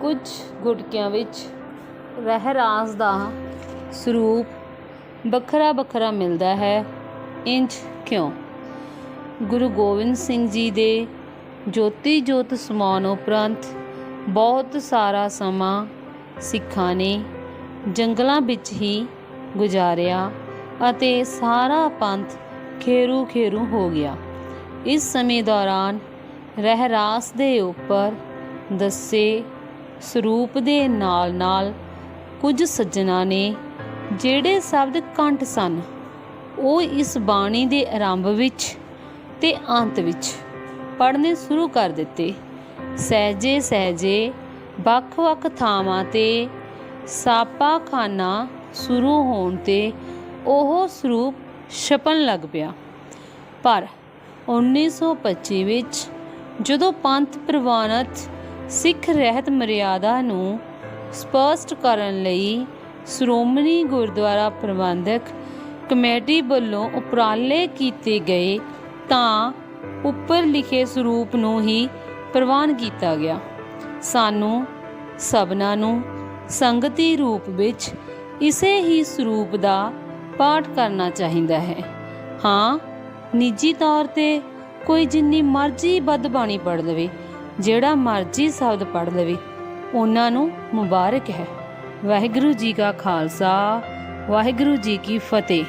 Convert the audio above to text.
ਕੁਝ ਗੁਟਕਿਆਂ ਵਿੱਚ ਰਹਿਰਾਸ ਦਾ ਸਰੂਪ ਵੱਖਰਾ ਵੱਖਰਾ ਮਿਲਦਾ ਹੈ। ਇੰਜ ਕਿਉਂ? ਗੁਰੂ ਗੋਬਿੰਦ ਸਿੰਘ ਜੀ ਦੇ ਜੋਤੀ ਜੋਤ ਸਮਾਉਣ ਉਪਰੰਤ ਬਹੁਤ ਸਾਰਾ ਸਮਾਂ ਸਿੱਖਾਂ ਨੇ ਜੰਗਲਾਂ ਵਿੱਚ ਹੀ ਗੁਜ਼ਾਰਿਆ ਅਤੇ ਸਾਰਾ ਪੰਥ ਖੇਰੂ ਖੇਰੂ ਹੋ ਗਿਆ। ਇਸ ਸਮੇਂ ਦੌਰਾਨ ਰਹਿਰਾਸ ਦੇ ਉੱਪਰ ਦੱਸੇ ਸਰੂਪ ਦੇ ਨਾਲ ਨਾਲ ਕੁਝ ਸੱਜਣਾ ਨੇ ਜਿਹੜੇ ਸ਼ਬਦ ਕੰਠ ਸਨ, ਉਹ ਇਸ ਬਾਣੀ ਦੇ ਆਰੰਭ ਵਿੱਚ ਤੇ ਅੰਤ ਵਿੱਚ ਪੜ੍ਹਨੇ ਸ਼ੁਰੂ ਕਰ ਦਿੱਤੇ। ਸਹਿਜੇ ਸਹਿਜੇ ਵੱਖ-ਵੱਖ ਥਾਵਾਂ ਤੇ ਸਾਪਾਖਾਨਾ ਸ਼ੁਰੂ ਹੋਣ ਤੇ ਉਹ ਸਰੂਪ ਛਪਣ ਲੱਗ ਪਿਆ। ਪਰ 1925 ਵਿੱਚ ਜਦੋਂ ਪੰਥ ਪ੍ਰਵਾਨਤ ਸਿੱਖ ਰਹਿਤ ਮਰਿਆਦਾ ਨੂੰ ਸਪਸ਼ਟ ਕਰਨ ਲਈ ਸ਼੍ਰੋਮਣੀ ਗੁਰਦੁਆਰਾ ਪ੍ਰਬੰਧਕ ਕਮੇਟੀ ਵੱਲੋਂ ਉਪਰਾਲੇ ਕੀਤੇ ਗਏ ਤਾਂ ਉੱਪਰ ਲਿਖੇ ਸਰੂਪ ਨੂੰ ਹੀ ਪ੍ਰਵਾਨ ਕੀਤਾ ਗਿਆ। ਸਾਨੂੰ ਸਭਨਾਂ ਨੂੰ ਸੰਗਤੀ ਰੂਪ ਵਿੱਚ ਇਸੇ ਹੀ ਸਰੂਪ ਦਾ ਪਾਠ ਕਰਨਾ ਚਾਹੀਦਾ ਹੈ। ਹਾਂ, ਨਿੱਜੀ ਤੌਰ ਤੇ ਕੋਈ ਜਿੰਨੀ ਮਰਜ਼ੀ ਬਦਬਾਣੀ ਪੜ੍ਹ ਲਵੇ ਜਿਹੜਾ ਮਰਜ਼ੀ ਸ਼ਬਦ ਪੜ੍ਹ ਲਵੇ, ਉਹਨਾਂ ਨੂੰ ਮੁਬਾਰਕ ਹੈ। ਵਾਹਿਗੁਰੂ ਜੀ ਕਾ ਖਾਲਸਾ, ਵਾਹਿਗੁਰੂ ਜੀ ਕੀ ਫਤਿਹ।